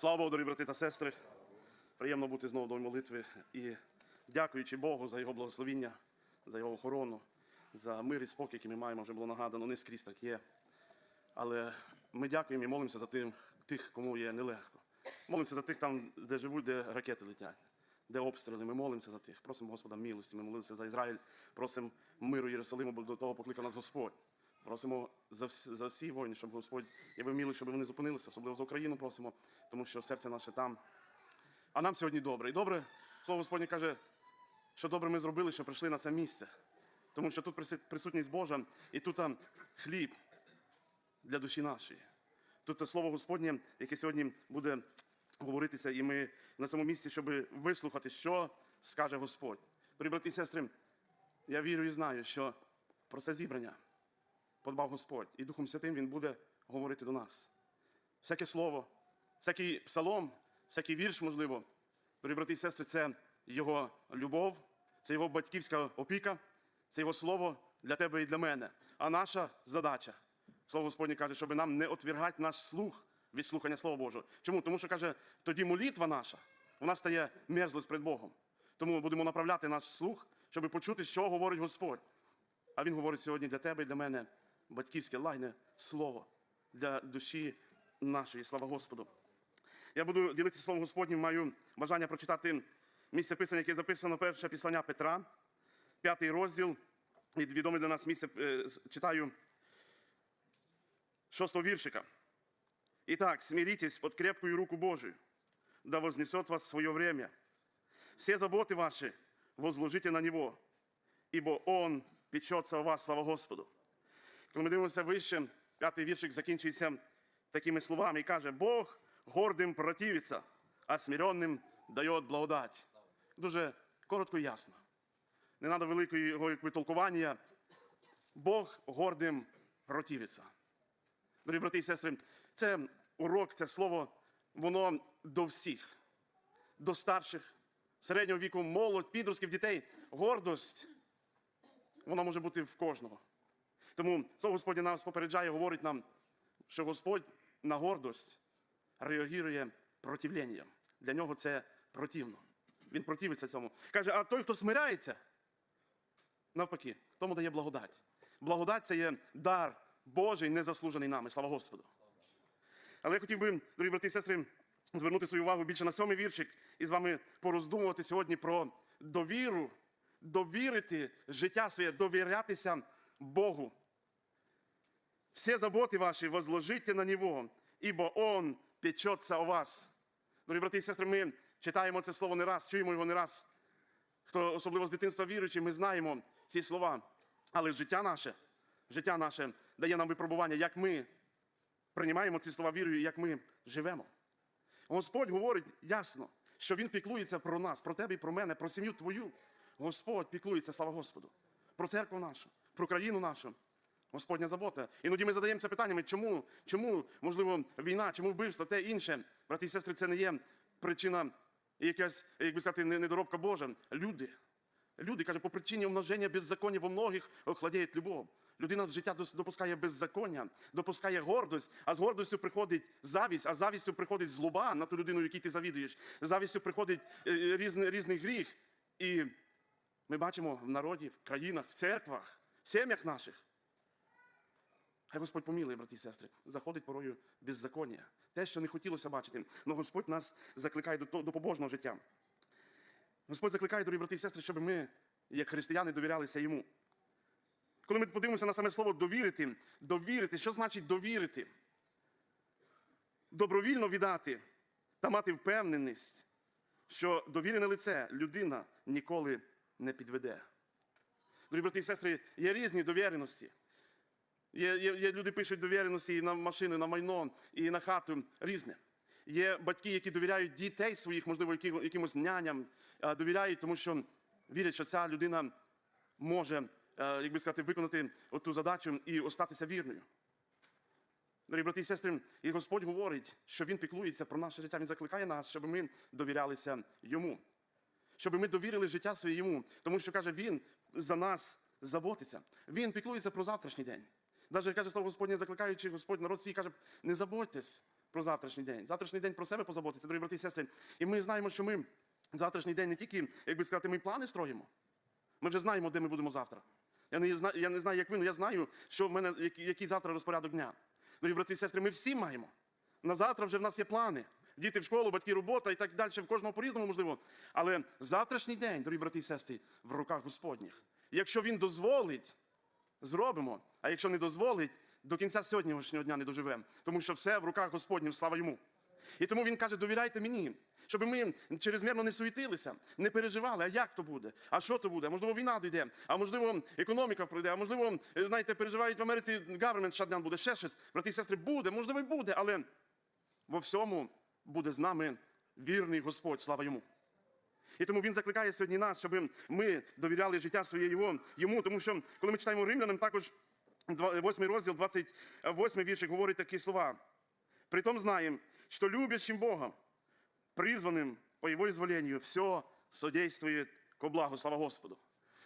Слава Богу, дорогі брати та сестри. Приємно бути знову до молитви і дякуючи Богу за його благословіння, за його охорону, за мир і спокій, який ми маємо, вже було нагадано, не скрізь так є. Але ми дякуємо і молимося за тим, тих, кому є нелегко. Молимося за тих там, де живуть, де ракети летять, де обстріли. Ми молимося за тих. Просимо Господа милості. Ми молилися за Ізраїль, просимо миру Єрусалиму, бо до того покликав нас Господь. Просимо за всі, за всі воїни, щоб Господь явив милість, щоб вони зупинилися, особливо за Україну просимо, тому що серце наше там. А нам сьогодні добре. І добре, слово Господнє каже, що добре ми зробили, що прийшли на це місце. Тому що тут присут- присутність Божа, і тут там хліб для душі нашої. Тут слово Господнє, яке сьогодні буде говоритися, і ми на цьому місці, щоб вислухати, що скаже Господь. Дорогі брати і сестри, я вірю і знаю, що про це зібрання подбав Господь, і Духом Святим Він буде говорити до нас. Всяке слово, всякий псалом, всякий вірш, можливо, дорогі брати і сестри, це Його любов, це Його батьківська опіка, це Його слово для тебе і для мене. А наша задача, слово Господнє каже, щоб нам не отвергати наш слух від слухання Слова Божого. Чому? Тому що каже, тоді молитва наша, вона стає мерзлость перед Богом. Тому ми будемо направляти наш слух, щоб почути, що говорить Господь. А Він говорить сьогодні для тебе і для мене батьківське лагне слово для душі нашої. Слава Господу. Я буду ділитися словом Господнім, маю бажання прочитати місце писання, яке записано перше післання Петра, п'ятий розділ, і відоме для нас місце е, читаю шостого віршика. Итак, смиритесь под крепкую руку Божию, да вознесет вас в свое время. Все заботы ваши возложите на Него, ибо Он печется о вас, слава Господу. Коли ми дивимося вище, п'ятий віршик закінчується такими словами і каже: Бог гордим противиться, а смиренним дає благодать. Дуже коротко і ясно. Не треба великого толкування. Бог гордим противиться. Дорогі брати і сестри, це урок, це слово, воно до всіх, до старших, середнього віку, молодь, підростків, дітей. Гордость, вона може бути в кожного. Тому слово Господнє нас попереджає, говорить нам, що Господь на гордость реагує противленням. Для нього це противно. Він противиться цьому. Каже, а той, хто смиряється, навпаки, тому дає благодать. Благодать це є дар Божий, незаслужений нами. Слава Господу. Але я хотів би, дорогі брати і сестри, звернути свою увагу більше на сьомий віршик і з вами пороздумувати сьогодні про довіру, довірити життя своє, довірятися Богу. Все заботи ваші возложите на Него, ибо Он печется о вас. Дорогі брати і сестри, ми читаємо це слово не раз, чуємо його не раз. Хто особливо з дитинства віруючий, ми знаємо ці слова. Але життя наше, життя наше дає нам випробування, як ми приймаємо ці слова вірою, як ми живемо. Господь говорить ясно, що Він піклується про нас, про тебе і про мене, про сім'ю твою. Господь піклується, слава Господу, про церкву нашу, про країну нашу. Господня забота. Іноді ми задаємося питаннями, чому, чому, можливо, війна, чому вбивство, те інше. Брати і сестри, це не є причина якась, як би сказати, недоробка Божа. Люди. Люди, каже, по причині умноження беззаконня во многих охладіє любов. Людина в життя допускає беззаконня, допускає гордость, а з гордостю приходить завість, а завістю приходить злоба на ту людину, якій ти завідуєш. Завістю приходить е, е, різний, різний гріх. І ми бачимо в народі, в країнах, в церквах, в сім'ях наших. Хай Господь помілує, брати і сестри, заходить порою беззаконня. Те, що не хотілося бачити. Але Господь нас закликає до, до побожного життя. Господь закликає, дорогі брати і сестри, щоб ми, як християни, довірялися йому. Коли ми подивимося на саме слово довірити, довірити, що значить довірити? Добровільно віддати та мати впевненість, що довірене лице людина ніколи не підведе. Дорогі брати і сестри, є різні довіреності. Є, є, є люди пишуть довіреності і на машини, на майно, і на хату різне. Є батьки, які довіряють дітей своїх, можливо, якимось няням, довіряють, тому що вірять, що ця людина може, е, як би сказати, виконати ту задачу і остатися вірною. Дорогі брати і сестри, і Господь говорить, що Він піклується про наше життя. Він закликає нас, щоб ми довірялися йому. Щоб ми довірили життя своє йому. Тому що каже, Він за нас заботиться. Він піклується про завтрашній день. Навіть каже слово Господнє, закликаючи Господь народ свій, каже, не заботьтесь про завтрашній день. Завтрашній день про себе позаботиться, дорогі брати і сестри. І ми знаємо, що ми завтрашній день не тільки, як би сказати, ми плани строїмо. Ми вже знаємо, де ми будемо завтра. Я не знаю, я не знаю, як ви, але я знаю, що в мене який, завтра розпорядок дня. Дорогі брати і сестри, ми всі маємо. На завтра вже в нас є плани. Діти в школу, батьки робота і так далі, в кожного по-різному можливо. Але завтрашній день, дорогі брати і сестри, в руках Господніх. Якщо він дозволить, зробимо. А якщо не дозволить, до кінця сьогоднішнього дня не доживемо. Тому що все в руках Господніх, слава йому. І тому він каже: довіряйте мені, щоб ми чрезмірно не суетилися, не переживали, а як то буде, а що то буде, а можливо, війна дійде, а можливо, економіка пройде, а можливо, е, знаєте, переживають в Америці government shutdown буде, ще щось. Брати і сестри, буде, можливо, й буде, але во всьому буде з нами вірний Господь, слава йому. І тому він закликає сьогодні нас, щоб ми довіряли життя своє його, йому. Тому що, коли ми читаємо римлянам, також 8 розділ, 28 віршик говорить такі слова. Притом знаем, что любящим Бога, призванным по Его изволению, все содействует ко благу, слава Господу.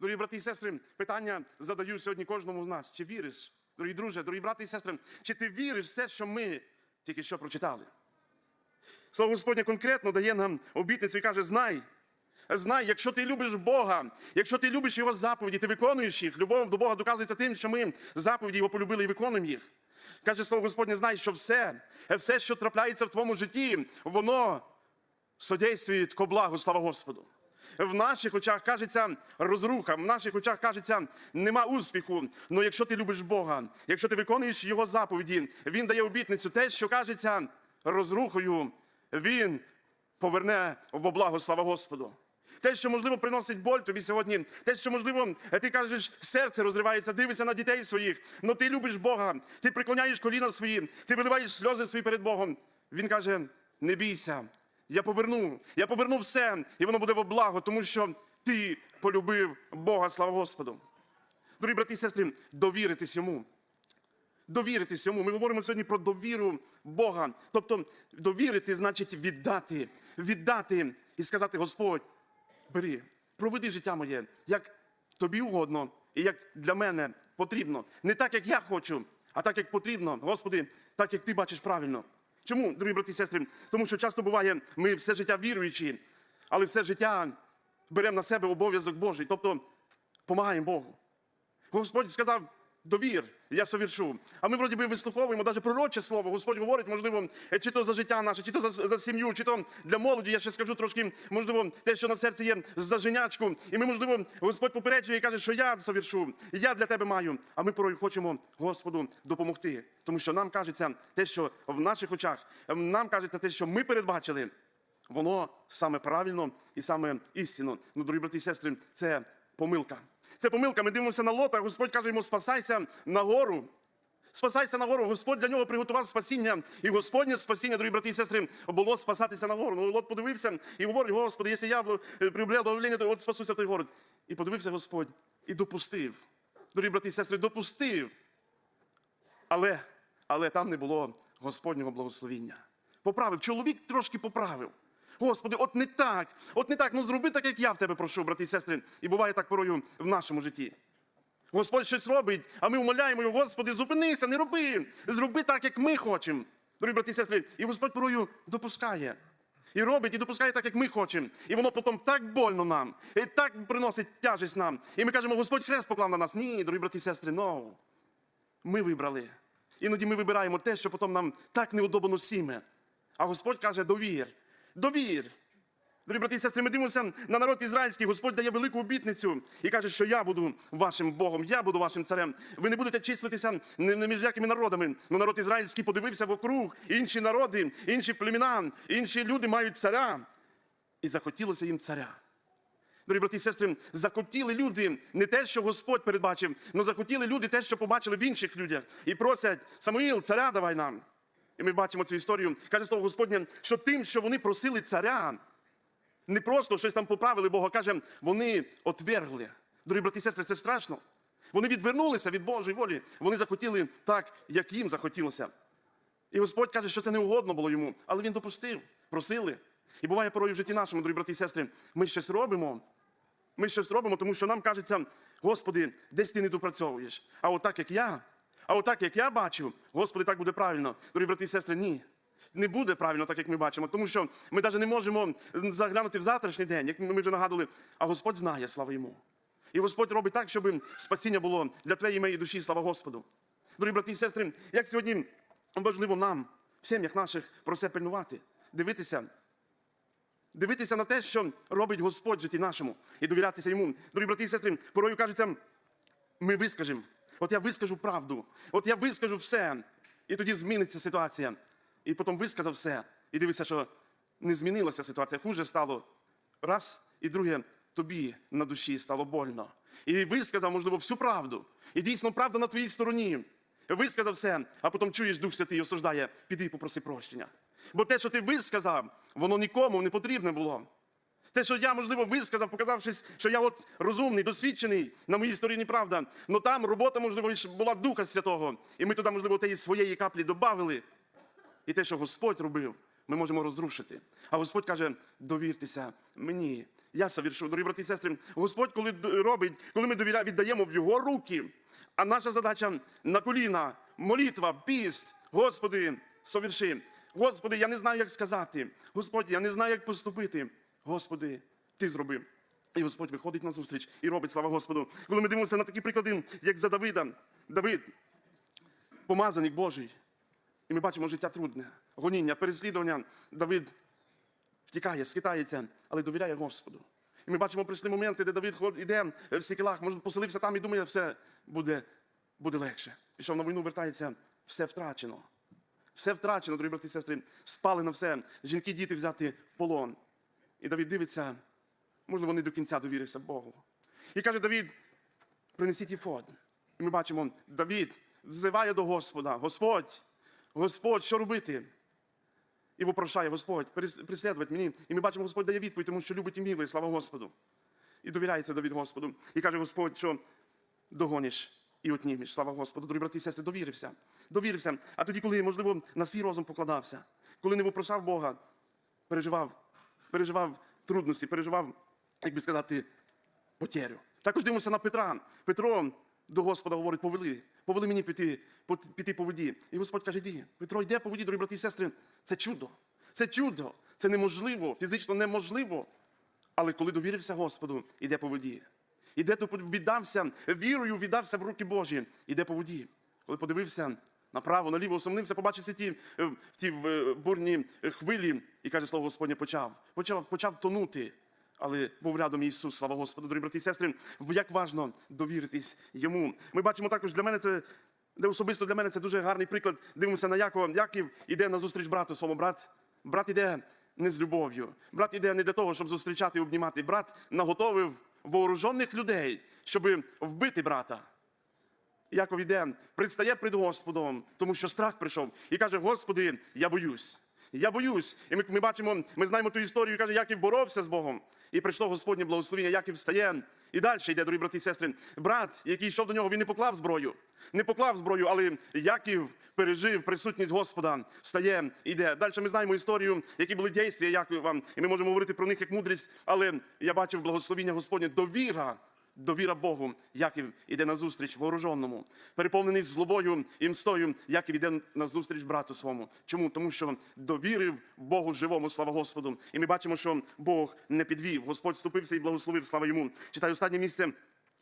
Дорогі брати і сестри, питання задаю сьогодні кожному з нас. Чи віриш, дорогі друже, дорогі брати і сестри, чи ти віриш в все, що ми тільки що прочитали? Слово Господнє конкретно дає нам обітницю і каже: знай, знай, якщо ти любиш Бога, якщо ти любиш Його заповіді, ти виконуєш їх. Любов до Бога доказується тим, що ми заповіді Його полюбили і виконуємо їх. Каже слово Господнє, знай, що все, все, що трапляється в твоєму житті, воно содействує ко благу, слава Господу. В наших очах кажеться розруха, в наших очах кажеться нема успіху. Але якщо ти любиш Бога, якщо ти виконуєш Його заповіді, Він дає обітницю, те, що кажеться розрухою, Він поверне во благо, слава Господу. Те, що, можливо, приносить боль тобі сьогодні, те, що, можливо, ти кажеш, серце розривається, дивишся на дітей своїх, але ти любиш Бога, ти приклоняєш коліна свої, ти виливаєш сльози свої перед Богом. Він каже: не бійся, я поверну, я поверну все, і воно буде во благо, тому що ти полюбив Бога, слава Господу. Дорогі брати і сестри, довіритись йому. Довіритись йому. Ми говоримо сьогодні про довіру Бога. Тобто довірити значить віддати, віддати і сказати, Господь, бери, проведи життя моє, як тобі угодно і як для мене потрібно. Не так, як я хочу, а так, як потрібно. Господи, так, як ти бачиш правильно. Чому, дорогі брати і сестри? Тому що часто буває, ми все життя віруючі, але все життя беремо на себе обов'язок Божий, тобто допомагаємо Богу. Господь сказав, довір, я совершу. А ми вроді би вислуховуємо навіть пророче слово. Господь говорить, можливо, е, чи то за життя наше, чи то за, за сім'ю, чи то для молоді. Я ще скажу трошки, можливо, те, що на серці є за женячку. І ми, можливо, Господь попереджує і каже, що я совершу, я для тебе маю. А ми порой хочемо Господу допомогти. Тому що нам кажеться те, що в наших очах, нам кажеться те, що ми передбачили. Воно саме правильно і саме істинно. Ну, дорогі брати і сестри, це помилка. Це помилка. Ми дивимося на лота. Господь каже йому: спасайся на гору. Спасайся на гору. Господь для нього приготував спасіння. І Господнє спасіння, дорогі брати і сестри, було спасатися на гору. Ну, Лот подивився і говорить, Господи, якщо я приобрел благовоління, то от спасуся той город. І подивився Господь і допустив. Дорогі брати і сестри, допустив. Але, але там не було Господнього благословіння. Поправив. Чоловік трошки поправив. Господи, от не так, от не так. Ну зроби так, як я в тебе прошу, брати і сестри. І буває так порою в нашому житті. Господь щось робить, а ми умоляємо його, Господи, зупинися, не роби. Зроби так, як ми хочемо. Дорогі брати і сестри, і Господь порою допускає. І робить, і допускає так, як ми хочемо. І воно потім так больно нам, і так приносить тяжесть нам. І ми кажемо, Господь хрест поклав на нас. Ні, дорогі брати і сестри, no. Ми вибрали. Іноді ми вибираємо те, що потім нам так неудобно всіми. А Господь каже, довір. Довір. Дорогі брати і сестри, ми дивимося на народ ізраїльський. Господь дає велику обітницю і каже, що я буду вашим Богом, я буду вашим царем. Ви не будете числитися не між якими народами. Ну народ ізраїльський подивився вокруг, інші народи, інші племена, інші люди мають царя. І захотілося їм царя. Дорогі брати і сестри, захотіли люди не те, що Господь передбачив, але захотіли люди те, що побачили в інших людях. І просять Самуїл, царя давай нам. І ми бачимо цю історію. Каже слово Господнє, що тим, що вони просили царя, не просто щось там поправили, Бога каже, вони отвергли. Дорогі брати і сестри, це страшно. Вони відвернулися від Божої волі. Вони захотіли так, як їм захотілося. І Господь каже, що це не угодно було йому, але він допустив, просили. І буває порою в житті нашому, дорогі брати і сестри, ми щось робимо. Ми щось робимо, тому що нам кажеться, Господи, десь ти не допрацьовуєш. А отак, як я, а отак, як я бачу, Господи, так буде правильно. Дорогі брати і сестри, ні. не буде правильно, так як ми бачимо, тому що ми навіть не можемо заглянути в завтрашній день, як ми вже нагадували, а Господь знає, слава йому. І Господь робить так, щоб спасіння було для твоєї моєї душі, слава Господу. Дорогі брати і сестри, як сьогодні важливо нам, в сім'ях наших, про це пильнувати, дивитися, дивитися на те, що робить Господь в житті нашому, і довірятися йому. Дорогі брати і сестри, порою кажеться, ми вискажемо. От я вискажу правду, от я вискажу все, і тоді зміниться ситуація. І потім висказав все, і дивишся, що не змінилася ситуація, хуже стало. Раз, і друге, тобі на душі стало больно. І висказав, можливо, всю правду. І дійсно правда на твоїй стороні. Висказав все, а потім чуєш Дух Святий осуждає, піди попроси прощення. Бо те, що ти висказав, воно нікому не потрібне було. Те, що я, можливо, висказав, показавшись, що я от розумний, досвідчений на моїй стороні правда. Ну там робота, можливо, була Духа Святого. І ми туди, можливо, тієї своєї каплі додали. І те, що Господь робив, ми можемо розрушити. А Господь каже: довіртеся мені. Я совершу, дорогі брати і сестри. Господь, коли робить, коли ми довіря, віддаємо в Його руки, а наша задача на коліна, молитва, піст. Господи, соверши. Господи, я не знаю, як сказати. Господь, я не знаю, як поступити. Господи, Ти зробив. І Господь виходить на зустріч і робить слава Господу. Коли ми дивимося на такі приклади, як за Давида, Давид, помазаник Божий. І ми бачимо життя трудне, гоніння, переслідування. Давид втікає, скитається, але довіряє Господу. І ми бачимо, прийшли моменти, де Давид ход- іде в Сікелах, може, поселився там і думає, все буде, буде легше. Пішов на війну, вертається, все втрачено. Все втрачено, дорогі брати і сестри, спалено все. Жінки, діти взяти в полон. І Давид дивиться, можливо, не до кінця довірився Богу. І каже Давид, принесіть єфод. І ми бачимо, Давид взиває до Господа, Господь, Господь, що робити? І вопрошає Господь, перес- преслідувати мені. І ми бачимо, Господь дає відповідь, тому що любить і милує, слава Господу. І довіряється Давид Господу. І каже Господь, що догониш і отнімеш. Слава Господу. Дорогі брати і сестри, довірився. Довірився. А тоді, коли, можливо, на свій розум покладався, коли не вопросав Бога, переживав, переживав трудності, переживав, як би сказати, потерю. Також дивимося на Петра. Петро до Господа говорить, повели, повели мені піти, піти по воді. І Господь каже, йди. Петро йде по воді, дорогі брати і сестри. Це чудо. Це чудо. Це неможливо, фізично неможливо. Але коли довірився Господу, іде по воді. Іде то віддався, вірою віддався в руки Божі, іде по воді. Коли подивився направо, наліво, усомнився, побачив всі ті, е, ті е, бурні хвилі, і каже, слово Господнє почав. Почав, почав тонути. Але був рядом Ісус, слава Господу, дорогі брати і сестри, як важно довіритись йому. Ми бачимо також для мене це, де особисто для мене це дуже гарний приклад. Дивимося на Якова. Яків іде на зустріч брату своєму. Брат, брат іде не з любов'ю. Брат іде не для того, щоб зустрічати і обнімати. Брат наготовив вооружених людей, щоб вбити брата. Яков іде, предстає перед Господом, тому що страх прийшов, і каже: Господи, я боюсь. Я боюсь. І ми, ми бачимо, ми знаємо ту історію, каже, Яків боровся з Богом. І прийшло Господнє благословення, Яків встає. І далі йде, дорогі брати і сестри. Брат, який йшов до нього, він не поклав зброю. Не поклав зброю, але Яків пережив присутність Господа, встає, йде. Далі ми знаємо історію, які були дійства Якова, і ми можемо говорити про них як мудрість, але я бачив благословіння Господнє, довіра довіра Богу, Яків іде на зустріч вооруженому, переповнений злобою і мстою, Яків іде на зустріч брату своєму. Чому? Тому що довірив Богу живому, слава Господу. І ми бачимо, що Бог не підвів. Господь вступився і благословив, слава йому. Читаю останнє місце.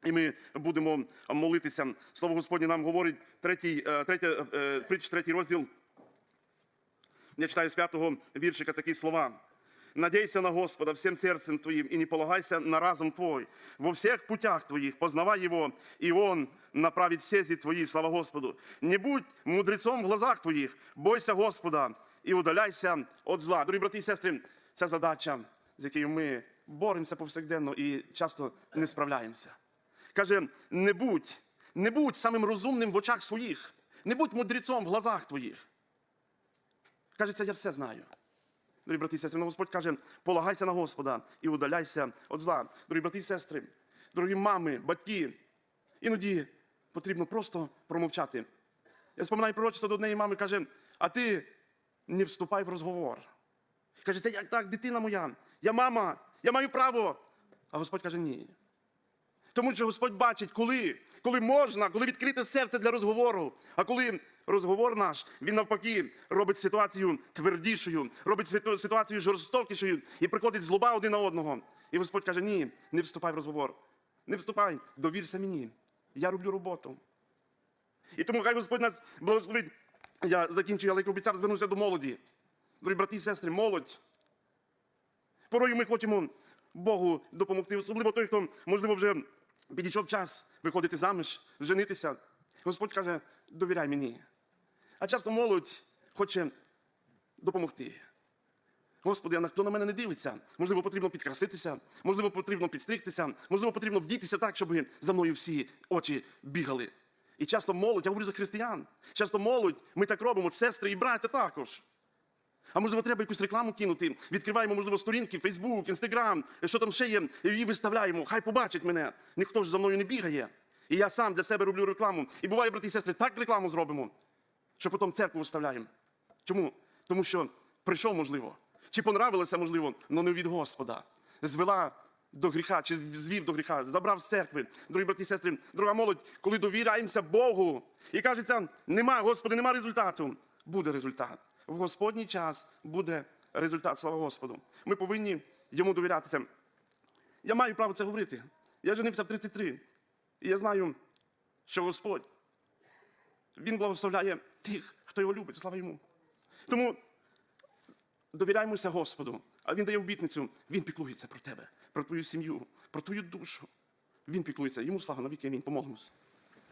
І ми будемо молитися. Слово Господнє нам говорить третій, е, третя, е, притч, третій розділ. Я читаю з п'ятого віршика такі слова. Надейся на Господа всем сердцем твоим и не полагайся на разум твой. Во всех путях твоих познавай Его, и Он направит сези твои, слава Господу. Не будь мудрецом в глазах твоїх, бойся Господа і удаляйся від зла. Дорогі брати і сестри, це задача, з якою ми боремося повсякденно і часто не справляємося. Каже, не будь, не будь самим розумним в очах своїх, не будь мудрецом в глазах твоїх. Каже, це я все знаю. Дорогі брати і сестри, ну Господь каже, полагайся на Господа і удаляйся від зла. Дорогі брати і сестри, дорогі мами, батьки, іноді потрібно просто промовчати. Я споминаю пророчество до однієї мами, каже, а ти не вступай в розговор. Каже, це як так, дитина моя, я мама, я маю право. А Господь каже, ні. Тому що Господь бачить, коли, коли можна, коли відкрите серце для розговору, а коли розговор наш, він навпаки робить ситуацію твердішою, робить ситуацію жорстокішою і приходить злоба один на одного. І Господь каже: ні, не вступай в розговор. Не вступай, довірся мені. Я роблю роботу. І тому хай Господь нас благословить. Я закінчую, але як обіцяв, звернуся до молоді. Дорогі брати і сестри, молодь. Порою ми хочемо Богу допомогти, особливо той, хто, можливо, вже підійшов час виходити заміж, женитися. Господь каже, довіряй мені. А часто молодь хоче допомогти. Господи, а хто на мене не дивиться? Можливо, потрібно підкраситися, можливо, потрібно підстригтися, можливо, потрібно вдітися так, щоб за мною всі очі бігали. І часто молодь, я говорю за християн, часто молодь, ми так робимо, сестри і браття також. А можливо, треба якусь рекламу кинути. Відкриваємо, можливо, сторінки, Фейсбук, Інстаграм, що там ще є, і виставляємо. Хай побачить мене. Ніхто ж за мною не бігає. І я сам для себе роблю рекламу. І буває, брати і сестри, так рекламу зробимо, що потім церкву виставляємо. Чому? Тому що прийшов, можливо, чи понравилося, можливо, але не від Господа. Звела до гріха, чи звів до гріха, забрав з церкви. Дорогі брати і сестри, дорога молодь, коли довіряємося Богу і кажеться, нема, Господи, нема результату. Буде результат. В Господній час буде результат, слава Господу. Ми повинні йому довірятися. Я маю право це говорити. Я женився в 33. І я знаю, що Господь, Він благословляє тих, хто його любить, слава йому. Тому довіряємося Господу, а Він дає обітницю, Він піклується про тебе, про твою сім'ю, про твою душу. Він піклується. Йому слава навіки, амінь. Помолимось.